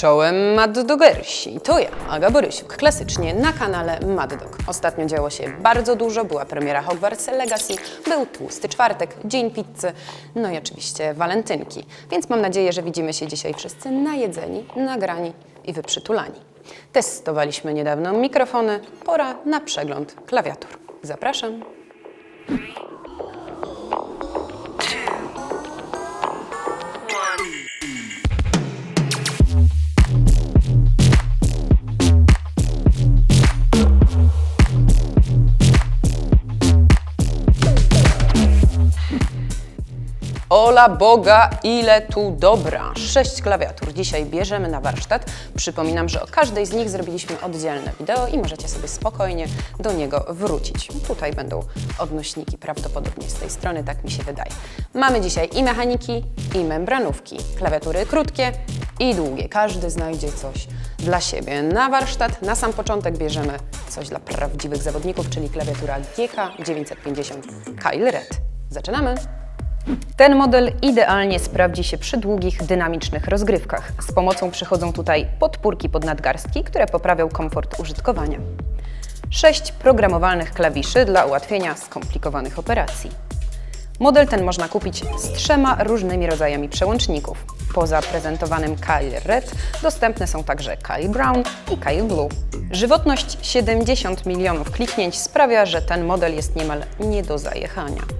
Czołem Maddogersi. To ja, Aga Borysiuk, klasycznie na kanale Maddog. Ostatnio działo się bardzo dużo, była premiera Hogwarts Legacy, był tłusty czwartek, dzień pizzy, no i oczywiście walentynki. Więc mam nadzieję, że widzimy się dzisiaj wszyscy najedzeni, nagrani i wyprzytulani. Testowaliśmy niedawno mikrofony, pora na przegląd klawiatur. Zapraszam. Ola Boga, ile tu dobra! Sześć klawiatur dzisiaj bierzemy na warsztat. Przypominam, że o każdej z nich zrobiliśmy oddzielne wideo i możecie sobie spokojnie do niego wrócić. Tutaj będą odnośniki prawdopodobnie z tej strony, tak mi się wydaje. Mamy dzisiaj i mechaniki, i membranówki. Klawiatury krótkie i długie. Każdy znajdzie coś dla siebie. Na warsztat na sam początek bierzemy coś dla prawdziwych zawodników, czyli klawiatura GK 950 Kyle Red. Zaczynamy! Ten model idealnie sprawdzi się przy długich, dynamicznych rozgrywkach. Z pomocą przychodzą tutaj podpórki pod nadgarstki, które poprawią komfort użytkowania. Sześć programowalnych klawiszy dla ułatwienia skomplikowanych operacji. Model ten można kupić z trzema różnymi rodzajami przełączników. Poza prezentowanym Kyle Red dostępne są także Kyle Brown i Kyle Blue. Żywotność 70 milionów kliknięć sprawia, że ten model jest niemal nie do zajechania.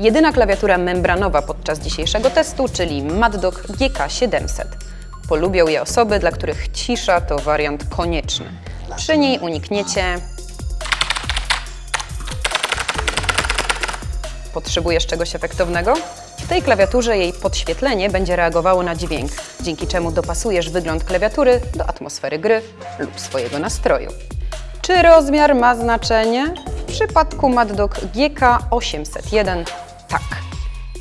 Jedyna klawiatura membranowa podczas dzisiejszego testu, czyli Maddog GK700. Polubią je osoby, dla których cisza to wariant konieczny. Przy niej unikniecie Potrzebujesz czegoś efektownego? W tej klawiaturze jej podświetlenie będzie reagowało na dźwięk, dzięki czemu dopasujesz wygląd klawiatury do atmosfery gry lub swojego nastroju. Czy rozmiar ma znaczenie? W przypadku Maddog GK801 tak.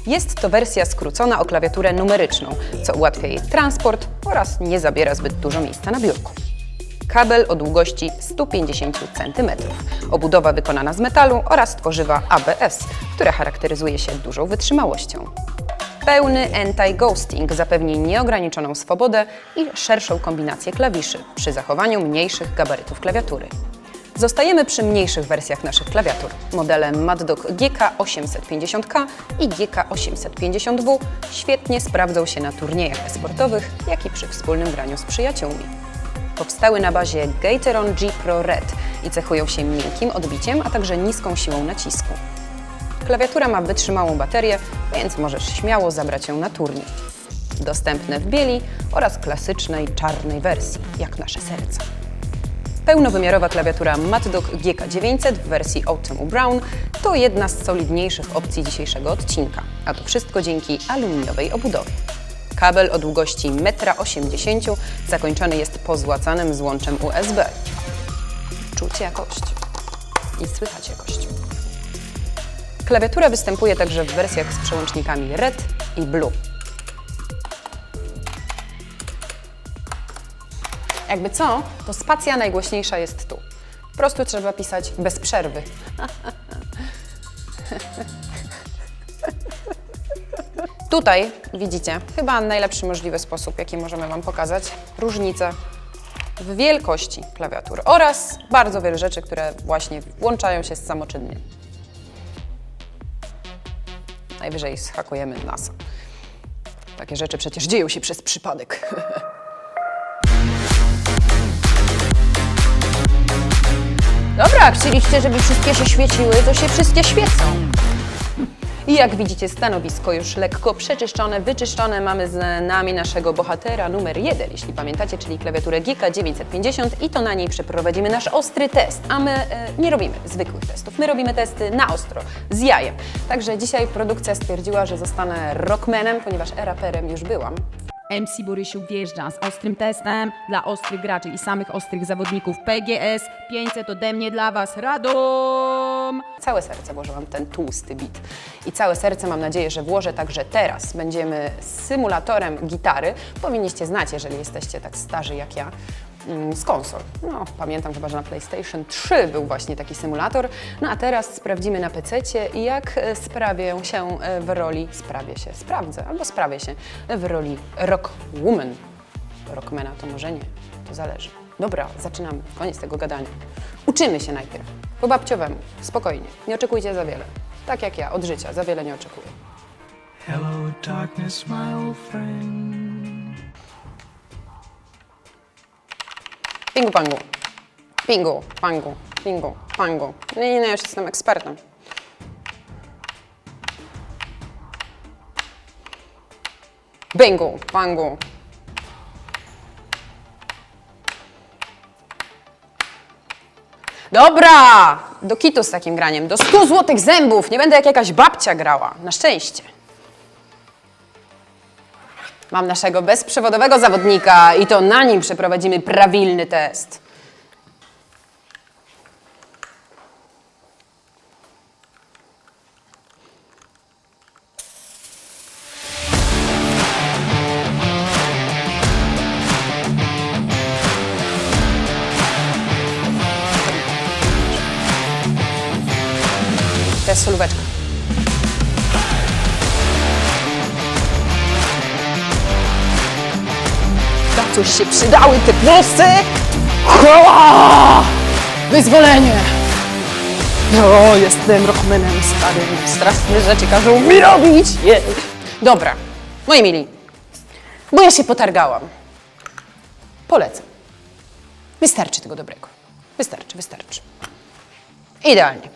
Jest to wersja skrócona o klawiaturę numeryczną, co ułatwia jej transport oraz nie zabiera zbyt dużo miejsca na biurku. Kabel o długości 150 cm. Obudowa wykonana z metalu oraz tworzywa ABS, które charakteryzuje się dużą wytrzymałością. Pełny anti-ghosting zapewni nieograniczoną swobodę i szerszą kombinację klawiszy przy zachowaniu mniejszych gabarytów klawiatury. Zostajemy przy mniejszych wersjach naszych klawiatur. Modele Maddog GK850K i GK850W świetnie sprawdzą się na turniejach esportowych, jak i przy wspólnym graniu z przyjaciółmi. Powstały na bazie Gateron G Pro Red i cechują się miękkim odbiciem, a także niską siłą nacisku. Klawiatura ma wytrzymałą baterię, więc możesz śmiało zabrać ją na turniej. Dostępne w bieli oraz klasycznej czarnej wersji, jak nasze serca. Pełnowymiarowa klawiatura Maddog GK900 w wersji Autumn Brown to jedna z solidniejszych opcji dzisiejszego odcinka, a to wszystko dzięki aluminiowej obudowie. Kabel o długości 1,80 m zakończony jest pozłacanym złączem USB. Czuć jakość i słychać jakość. Klawiatura występuje także w wersjach z przełącznikami Red i Blue. Jakby co, to spacja najgłośniejsza jest tu. Po prostu trzeba pisać bez przerwy. Tutaj widzicie chyba najlepszy możliwy sposób, jaki możemy Wam pokazać, różnicę w wielkości klawiatur oraz bardzo wiele rzeczy, które właśnie włączają się samoczynnie. Najwyżej schakujemy NASA. Takie rzeczy przecież dzieją się przez przypadek. Dobra, chcieliście, żeby wszystkie się świeciły, to się wszystkie świecą. I jak widzicie, stanowisko już lekko przeczyszczone, wyczyszczone. Mamy z nami naszego bohatera numer jeden, jeśli pamiętacie, czyli klawiaturę GK 950 i to na niej przeprowadzimy nasz ostry test. A my e, nie robimy zwykłych testów, my robimy testy na ostro, z jajem. Także dzisiaj produkcja stwierdziła, że zostanę rockmanem, ponieważ raperem już byłam. MC Borysiu wjeżdża z ostrym testem dla ostrych graczy i samych ostrych zawodników PGS 500 ode mnie dla Was Radom! Całe serce włożyłam ten tłusty bit. I całe serce mam nadzieję, że włożę także teraz. Będziemy symulatorem gitary. Powinniście znać, jeżeli jesteście tak starzy jak ja, z konsol. No, pamiętam chyba, że na PlayStation 3 był właśnie taki symulator. No a teraz sprawdzimy na PC jak e, sprawię się e, w roli, sprawię się, sprawdzę, albo sprawię się w roli rock woman. Rockmana to może nie, to zależy. Dobra, zaczynamy. Koniec tego gadania. Uczymy się najpierw. Po babciowemu, spokojnie. Nie oczekujcie za wiele. Tak jak ja, od życia, za wiele nie oczekuję. Hello, darkness, my old friend. Pingu pangu. Pingu, pangu, pingu, pangu. Nie, nie, nie, już jestem ekspertem. Bingu, pangu. Dobra! Do kitu z takim graniem. Do 100 złotych zębów. Nie będę jak jakaś babcia grała. Na szczęście. Mam naszego bezprzewodowego zawodnika i to na nim przeprowadzimy prawilny test. To jest solóweczka. Coś się przydały te włosy! Chwała! Wyzwolenie! O, jestem rockmanem starym. Straszne rzeczy każą mi robić! Jej. Dobra, moi mili, bo ja się potargałam. Polecam. Wystarczy tego dobrego. Wystarczy, wystarczy. Idealnie.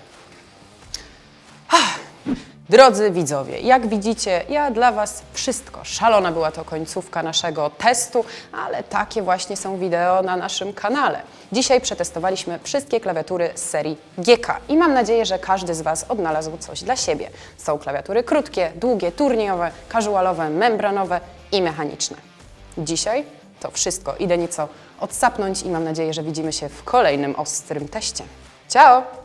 Drodzy widzowie, jak widzicie, ja dla Was wszystko. Szalona była to końcówka naszego testu, ale takie właśnie są wideo na naszym kanale. Dzisiaj przetestowaliśmy wszystkie klawiatury z serii GK i mam nadzieję, że każdy z Was odnalazł coś dla siebie. Są klawiatury krótkie, długie, turniejowe, casualowe, membranowe i mechaniczne. Dzisiaj to wszystko. Idę nieco odsapnąć i mam nadzieję, że widzimy się w kolejnym ostrym teście. Ciao!